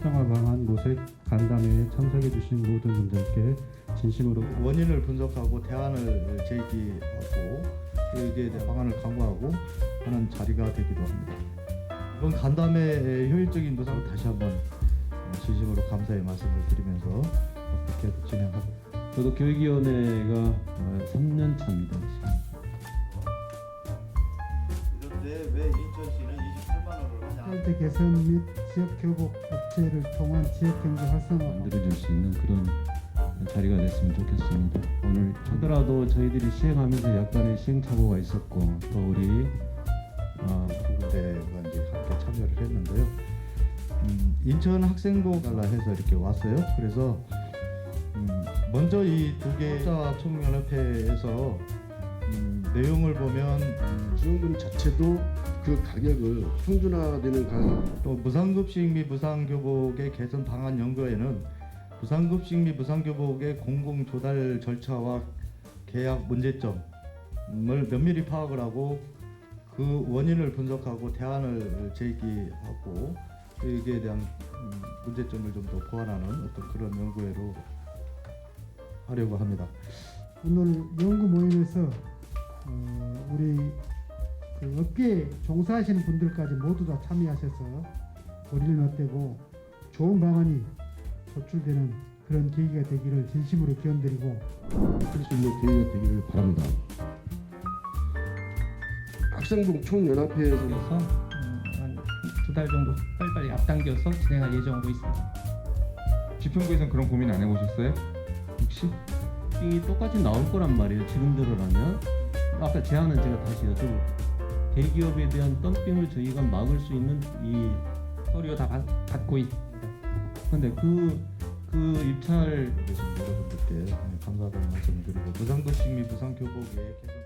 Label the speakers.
Speaker 1: 활성화 방안 모색 간담회에 참석해 주신 모든 분들께 진심으로
Speaker 2: 원인을 분석하고 대안을 제기하고 여기에 대한 방안을 강구하고 하는 자리가 되기도 합니다. 이번 간담회의 효율적인 구상을 다시 한번 진심으로 감사의 말씀을 드리면서 그렇게 진행하고
Speaker 3: 저도 교육위원회가 어, 3년 차입니다.
Speaker 2: 그런데 왜 인천시는 28만 원을 하냐?
Speaker 4: 활대 개선 및 지역 교복 업체를 통한 지역 경제 활성화
Speaker 3: 만들어줄 수 있는 그런 자리가 됐으면 좋겠습니다. 오늘 하더라도 저희들이 시행하면서 약간의 시행착오가 있었고 또 우리 어,
Speaker 2: 두 군데가 이제 함께 참여를 했는데요. 음, 인천 학생부 갈라 해서 이렇게 왔어요. 그래서 음, 먼저 이 두개 총연합회에서 음, 내용을 보면 음,
Speaker 5: 지원금 자체도 그 가격을 평준화되는 가격
Speaker 2: 또 무상급식 및 무상교복의 개선 방안 연구에는 무상급식 및 무상교복의 공공 조달 절차와 계약 문제점을 면밀히 파악을 하고 그 원인을 분석하고 대안을 제기하고 여기에 대한 음, 문제점을 좀 더 보완하는 어떤 그런 연구회로 하려고 합니다.
Speaker 4: 오늘 연구 모임에서 어, 우리 그 업계에 종사하시는 분들까지 모두 다 참여하셔서 머리를 맞대고 좋은 방안이 도출되는 그런 계기가 되기를 진심으로 기원드리고
Speaker 5: 할 수 있는 기회가 되기를 바랍니다. 학생부 총연합회에서
Speaker 6: 그래서 한 두 달 정도 빨리빨리 앞당겨서 진행할 예정으로 있습니다.
Speaker 7: 지평구에서는 그런 고민 안 해보셨어요?
Speaker 3: 혹시 이 똑같이 나올 거란 말이에요. 지금대로라면 아까 제안은 제가 다시 여쭤볼게요. 대기업에 대한 덤핑을 저희가 막을 수 있는 이
Speaker 6: 서류 다 받, 받고 있.
Speaker 3: 근데 그, 그 입찰
Speaker 2: 계신 여러분들께 감사하다는 말씀을 드리고 및 무상교복의 개선